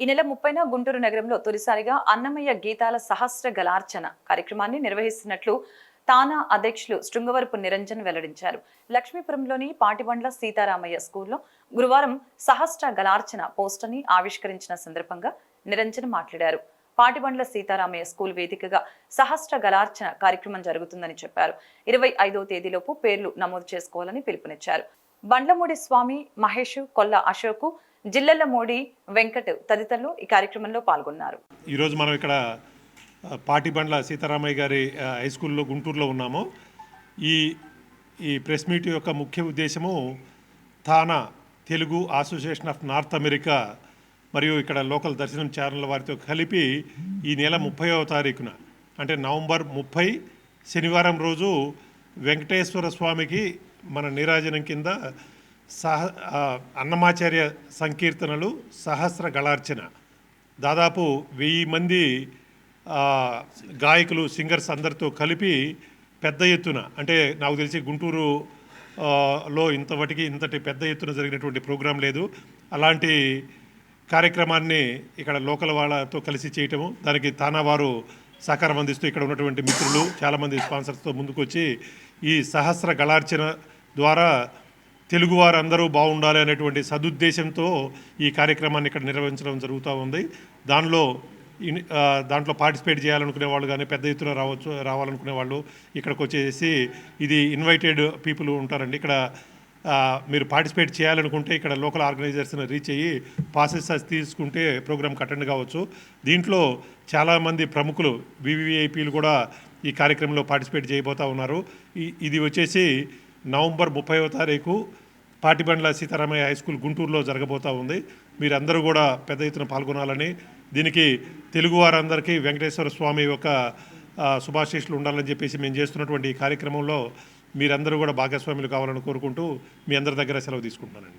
ఈ నెల ముప్పైన గుంటూరు నగరంలో తొలిసారిగా అన్నమయ్య గీతాల సహస్ర గలార్చన కార్యక్రమాన్ని నిర్వహిస్తున్నట్లు తానా అధ్యక్షులు శృంగవరపు నిరంజన్ వెల్లడించారు. లక్ష్మీపురంలోని పాటిబండ్ల సీతారామయ్య స్కూల్లో గురువారం సహస్ర గలార్చన పోస్టర్ని ఆవిష్కరించిన సందర్భంగా నిరంజన్ మాట్లాడారు. పాటిబండ్ల సీతారామయ్య స్కూల్ వేదికగా సహస్ర గలార్చన కార్యక్రమం జరుగుతుందని చెప్పారు. ఇరవై ఐదో తేదీలోపు పేర్లు నమోదు చేసుకోవాలని పిలుపునిచ్చారు. బండ్లమూడి స్వామి మహేష్ కొల్ల అశోకు జిల్లల మోడీ వెంకట్ తదితరులు ఈ కార్యక్రమంలో పాల్గొన్నారు. ఈరోజు మనం ఇక్కడ పాటిబండ్ల సీతారామయ్య గారి హై స్కూల్లో గుంటూరులో ఉన్నాము. ఈ ఈ ప్రెస్ మీట్ యొక్క ముఖ్య ఉద్దేశము TANA Telugu association of North America మరియు ఇక్కడ లోకల్ దర్శనం ఛానల్ వారితో కలిపి ఈ నెల ముప్పైవ తారీఖున అంటే నవంబర్ ముప్పై శనివారం రోజు వెంకటేశ్వర స్వామికి మన నీరాజనం కింద సహ అన్నమాచార్య సంకీర్తనలు సహస్ర గళార్చన. దాదాపు వెయ్యి మంది గాయకులు సింగర్స్ అందరితో కలిపి పెద్ద ఎత్తున అంటే నాకు తెలిసి గుంటూరు లో ఇంతవటికి ఇంతటి పెద్ద ఎత్తున జరిగినటువంటి ప్రోగ్రాం లేదు. అలాంటి కార్యక్రమాన్ని ఇక్కడ లోకల్ వాళ్ళతో కలిసి చేయటము దానికి తానా వారు సహకారం అందిస్తూ ఇక్కడ ఉన్నటువంటి మిత్రులు చాలామంది స్పాన్సర్స్తో ముందుకొచ్చి ఈ సహస్ర గళార్చన ద్వారా తెలుగువారందరూ బాగుండాలి అనేటువంటి సదుద్దేశంతో ఈ కార్యక్రమాన్ని ఇక్కడ నిర్వహించడం జరుగుతూ ఉంది. దానిలో ఇన్- దాంట్లో పార్టిసిపేట్ చేయాలనుకునే వాళ్ళు కానీ పెద్ద ఎత్తున రావచ్చు రావాలనుకునే వాళ్ళు ఇక్కడికి వచ్చేసి ఇది ఇన్వైటెడ్ పీపుల్ ఉంటారండి. ఇక్కడ మీరు పార్టిసిపేట్ చేయాలనుకుంటే ఇక్కడ లోకల్ ఆర్గనైజర్స్ని రీచ్ అయ్యి పాసెస్ తీసుకుంటే ప్రోగ్రామ్కి అటెండ్ కావచ్చు. దీంట్లో చాలామంది ప్రముఖులు వివిఐపీలు కూడా ఈ కార్యక్రమంలో పార్టిసిపేట్ చేయబోతూ ఉన్నారు. ఇది వచ్చేసి నవంబర్ ముప్పైవ తారీఖు పాటిబండ్ల సీతారామయ్య హై స్కూల్ గుంటూరులో జరగబోతూ ఉంది. మీరందరూ కూడా పెద్ద ఎత్తున పాల్గొనాలని. దీనికి తెలుగు వారందరికీ వెంకటేశ్వర స్వామి యొక్క ఆ, శుభాశీస్సులు ఉండాలని చెప్పేసి మేము చేస్తున్నటువంటి ఈ కార్యక్రమంలో మీరందరూ కూడా భాగస్వాములు కావాలని కోరుకుంటూ మీ అందరి దగ్గర సెలవు తీసుకుంటున్నానండి.